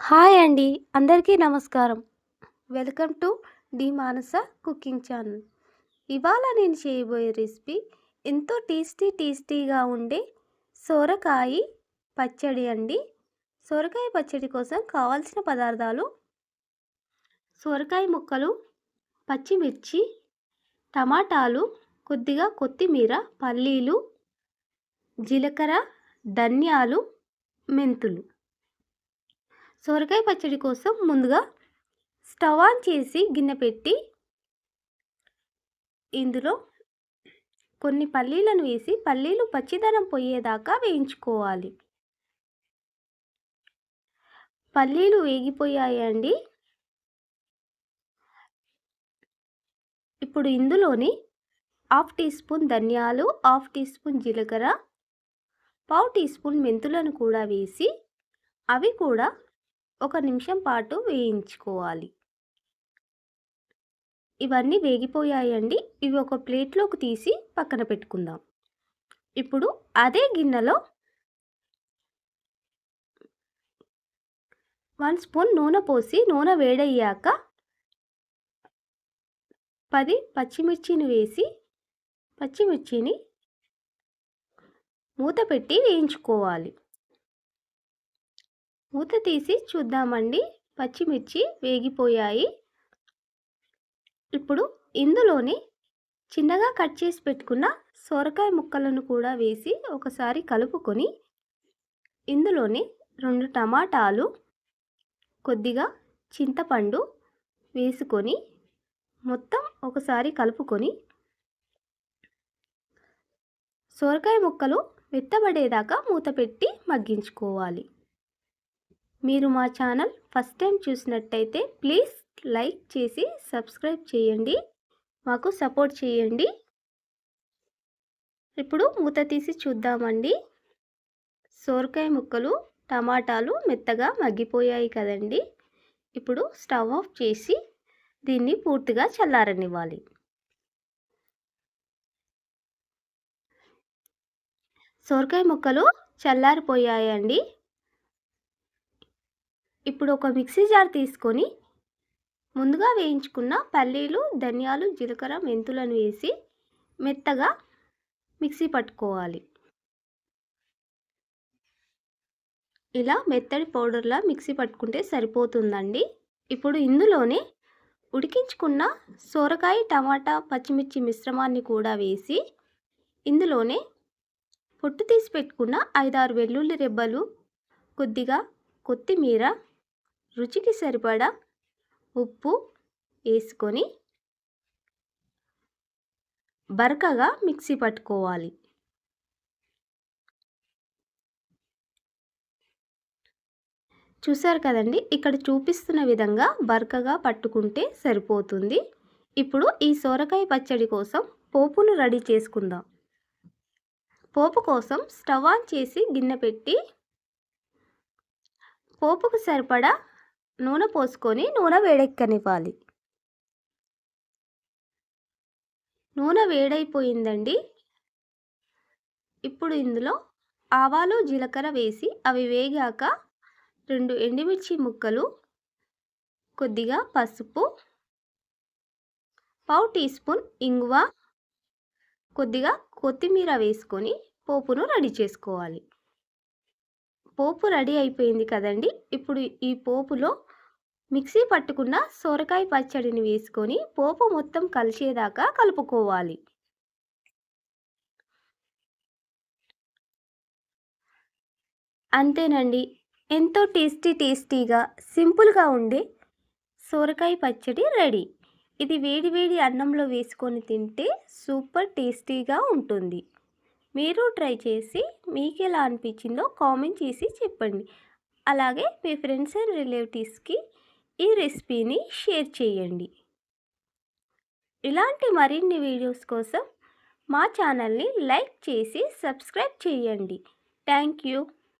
Hi అండి. అందరికీ నమస్కారం. Welcome to the Manasa cooking channel. ఇవాళ నేను చేయబోయే రెసిపీ ఎంతో టేస్టీ టేస్టీగా ఉండే సొరకాయి పచ్చడి అండి. సొరకాయ పచ్చడి కోసం కావాల్సిన పదార్థాలు సొరకాయ ముక్కలు, పచ్చిమిర్చి, టమాటాలు, కొద్దిగా కొత్తిమీర, పల్లీలు, జీలకర్ర, ధనియాలు, మెంతులు. సొరకాయ పచ్చడి కోసం ముందుగా స్టవ్ ఆన్ చేసి గిన్నె పెట్టి ఇందులో కొన్ని పల్లీలను వేసి పల్లీలు పచ్చిదనం పోయేదాకా వేయించుకోవాలి. పల్లీలు వేగిపోయాయండి. ఇప్పుడు ఇందులోని హాఫ్ టీ స్పూన్ ధనియాలు హాఫ్ టీ స్పూన్ జీలకర్ర పావు టీ స్పూన్ మెంతులను కూడా వేసి అవి కూడా ఒక నిమిషం పాటు వేయించుకోవాలి. ఇవన్నీ వేగిపోయాయండి. ఇవి ఒక ప్లేట్లోకి తీసి పక్కన పెట్టుకుందాం. ఇప్పుడు అదే గిన్నెలో వన్ స్పూన్ నూనె పోసి నూనె వేడయ్యాక పది పచ్చిమిర్చిని వేసి పచ్చిమిర్చిని మూత పెట్టి వేయించుకోవాలి. మూత తీసి చూద్దామండి. పచ్చిమిర్చి వేగిపోయాయి. ఇప్పుడు ఇందులోని చిన్నగా కట్ చేసి పెట్టుకున్న సొరకాయ ముక్కలను కూడా వేసి ఒకసారి కలుపుకొని ఇందులోని రెండు టమాటాలు కొద్దిగా చింతపండు వేసుకొని మొత్తం ఒకసారి కలుపుకొని సొరకాయ ముక్కలు మెత్తబడేదాకా మూత పెట్టి మగ్గించుకోవాలి. మీరు మా ఛానల్ ఫస్ట్ టైం చూసినట్టయితే ప్లీజ్ లైక్ చేసి సబ్స్క్రైబ్ చేయండి. మాకు సపోర్ట్ చేయండి. ఇప్పుడు మూత తీసి చూద్దామండి. సోరకాయ ముక్కలు టమాటాలు మెత్తగా మగ్గిపోయాయి కదండి. ఇప్పుడు స్టవ్ ఆఫ్ చేసి దీన్ని పూర్తిగా చల్లారనివ్వాలి. సోరకాయ ముక్కలు చల్లారిపోయాయండి. ఇప్పుడు ఒక మిక్సీ జార్ తీసుకొని ముందుగా వేయించుకున్న పల్లీలు ధనియాలు జీలకర్ర మెంతులను వేసి మెత్తగా మిక్సీ పట్టుకోవాలి. ఇలా మెత్తడి పౌడర్లా మిక్సీ పట్టుకుంటే సరిపోతుందండి. ఇప్పుడు ఇందులోనే ఉడికించుకున్న సొరకాయ టమాటా పచ్చిమిర్చి మిశ్రమాన్ని కూడా వేసి ఇందులోనే పొట్టు తీసి పెట్టుకున్న ఐదారు వెల్లుల్లి రెబ్బలు కొద్దిగా కొత్తిమీర రుచికి సరిపడా ఉప్పు వేసుకొని బరకగా మిక్సీ పట్టుకోవాలి. చూసారు కదండి ఇక్కడ చూపిస్తున్న విధంగా బరకగా పట్టుకుంటే సరిపోతుంది. ఇప్పుడు ఈ సోరకాయ పచ్చడి కోసం పోపును రెడీ చేసుకుందాం. పోపు కోసం స్టవ్ ఆన్ చేసి గిన్నె పెట్టి పోపుకు సరిపడా నూనె పోసుకొని నూనె వేడెక్కనివ్వాలి. నూనె వేడైపోయిందండి. ఇప్పుడు ఇందులో ఆవాలు జీలకర్ర వేసి అవి వేగాక రెండు ఎండుమిర్చి ముక్కలు కొద్దిగా పసుపు పావు టీ స్పూన్ ఇంగువ కొద్దిగా కొత్తిమీర వేసుకొని పోపును రెడీ చేసుకోవాలి. పోపు రెడీ అయిపోయింది కదండి. ఇప్పుడు ఈ పోపులో మిక్సీ పట్టుకున్న సొరకాయ పచ్చడిని వేసుకొని పోపు మొత్తం కలిసేదాకా కలుపుకోవాలి. అంతేనండి. ఎంతో టేస్టీ టేస్టీగా సింపుల్గా ఉండే సొరకాయ పచ్చడి రెడీ. ఇది వేడి వేడి అన్నంలో వేసుకొని తింటే సూపర్ టేస్టీగా ఉంటుంది. మీరు ట్రై చేసి మీకు ఎలా అనిపించిందో కామెంట్ చేసి చెప్పండి. అలాగే మీ ఫ్రెండ్స్ అండ్ రిలేటివ్స్కి ఈ రెసిపీని షేర్ చేయండి. ఇలాంటి మరిన్ని వీడియోస్ కోసం మా ఛానల్ని లైక్ చేసి సబ్స్క్రైబ్ చేయండి. Thank you.